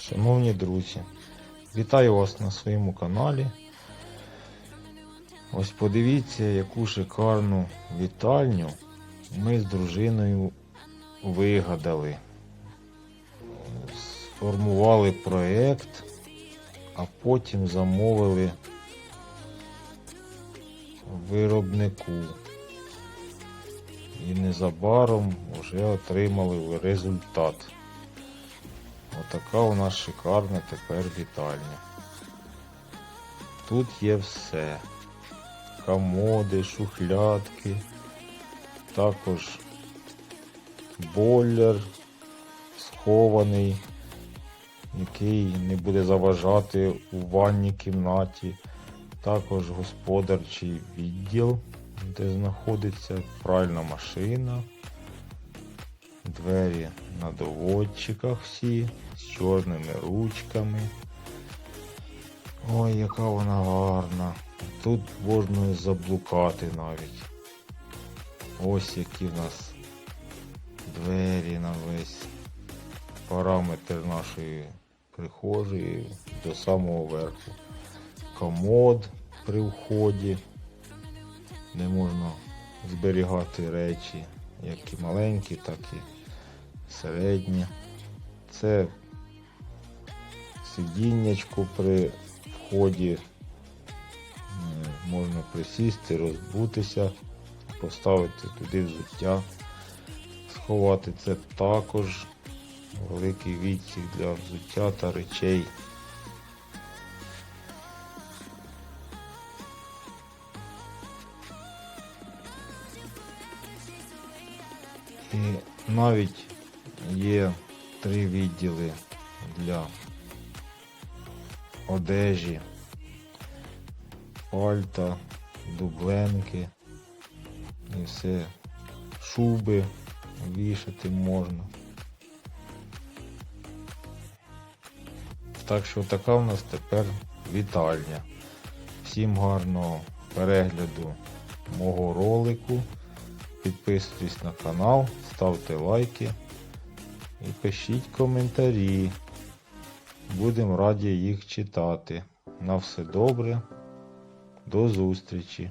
Шановні друзі, вітаю вас на своєму каналі. Ось подивіться, яку шикарну вітальню ми з дружиною вигадали. Сформували проєкт, а потім замовили виробнику. І незабаром вже отримали результат. Отака у нас шикарна тепер вітальня. Тут є все. Комоди, шухлядки, також бойлер схований, який не буде заважати у ванній кімнаті. Також господарчий відділ, де знаходиться пральна машина. Двері на доводчиках всі з чорними ручками. Ой, яка вона гарна. Тут можна заблукати навіть. Ось які в нас двері на весь параметр нашої прихожої до самого верху. Комод при вході, де можна зберігати речі, як і маленькі, так і середні. Це сидіннячко при вході. Е, Можна присісти, розбутися, поставити туди взуття, сховати це також великий відсік для взуття та речей. І навіть є три відділи для одежі, пальта, дубленки і все, шуби вішати можна. Так що така в нас тепер вітальня. Всім гарного перегляду мого ролику. Підписуйтесь на канал, ставте лайки і пишіть коментарі. Будемо раді їх читати. На все добре. До зустрічі!